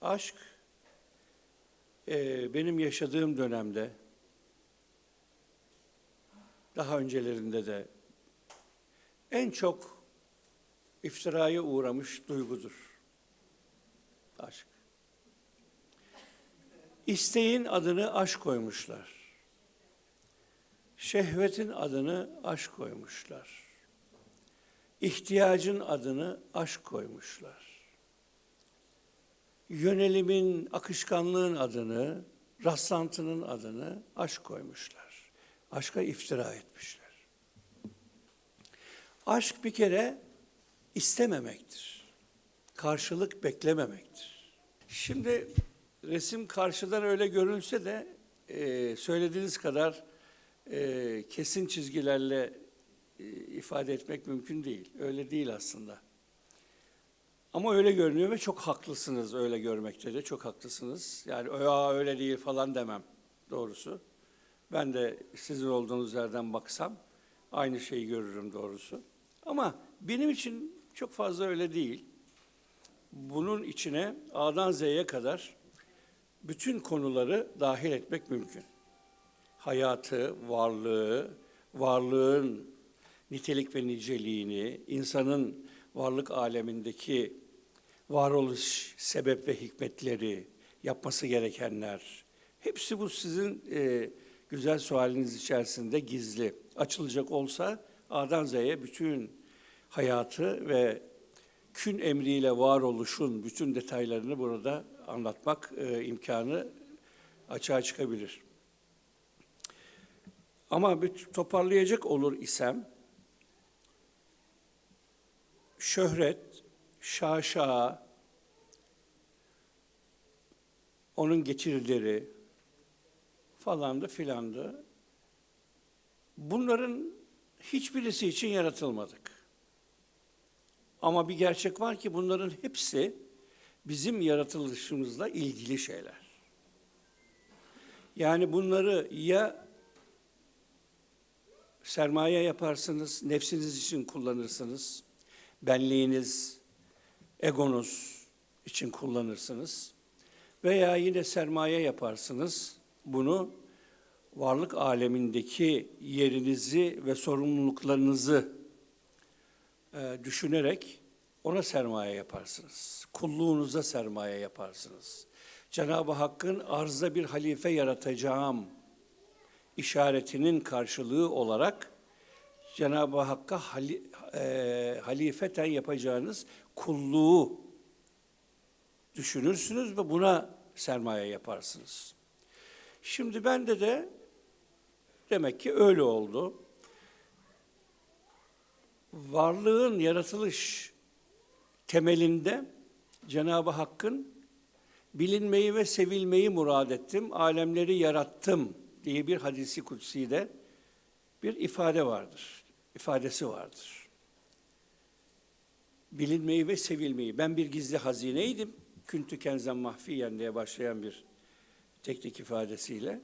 aşk e, benim yaşadığım dönemde daha öncelerinde de en çok iftiraya uğramış duygudur. Aşk. İsteğin adını aşk koymuşlar. Şehvetin adını aşk koymuşlar. İhtiyacın adını aşk koymuşlar. Yönelimin, akışkanlığın adını, rastlantının adını aşk koymuşlar. Aşka iftira etmişler. Aşk bir kere istememektir. Karşılık beklememektir. Şimdi resim karşıdan öyle görünse de e, söylediğiniz kadar e, kesin çizgilerle e, ifade etmek mümkün değil. Öyle değil aslında. Ama öyle görünüyor ve çok haklısınız öyle görmekte de çok haklısınız. Yani ya öyle değil falan demem doğrusu. Ben de sizin olduğunuz yerden baksam aynı şeyi görürüm doğrusu. Ama benim için çok fazla öyle değil. Bunun içine A'dan Z'ye kadar bütün konuları dahil etmek mümkün. Hayatı, varlığı, varlığın nitelik ve niceliğini, insanın varlık alemindeki varoluş sebep ve hikmetleri, yapması gerekenler, hepsi bu sizin e, güzel sualiniz içerisinde gizli. Açılacak olsa A'dan Z'ye bütün hayatı ve kün emriyle varoluşun bütün detaylarını burada anlatmak e, imkanı açığa çıkabilir. Ama bir toparlayacak olur isem, şöhret, şaşa, onun getirileri falandı filandı. Bunların hiçbirisi için yaratılmadık. Ama bir gerçek var ki bunların hepsi bizim yaratılışımızla ilgili şeyler. Yani bunları ya sermaye yaparsınız, nefsiniz için kullanırsınız, benliğiniz, egonuz için kullanırsınız veya yine sermaye yaparsınız, bunu varlık alemindeki yerinizi ve sorumluluklarınızı e, düşünerek ona sermaye yaparsınız. Kulluğunuza sermaye yaparsınız. Cenab-ı Hakk'ın arzda bir halife yaratacağım işaretinin karşılığı olarak Cenab-ı Hakk'a hali, e, halifeten yapacağınız kulluğu düşünürsünüz ve buna sermaye yaparsınız. Şimdi bende de demek ki öyle oldu. Varlığın yaratılış temelinde Cenab-ı Hakk'ın bilinmeyi ve sevilmeyi murad ettim, alemleri yarattım diye bir hadisi kutsi'de bir ifade vardır, ifadesi vardır. Bilinmeyi ve sevilmeyi. Ben bir gizli hazineydim. Küntü kenzen mahfiyen diye başlayan bir teknik ifadesiyle.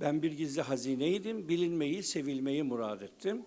Ben bir gizli hazineydim, bilinmeyi, sevilmeyi murad ettim.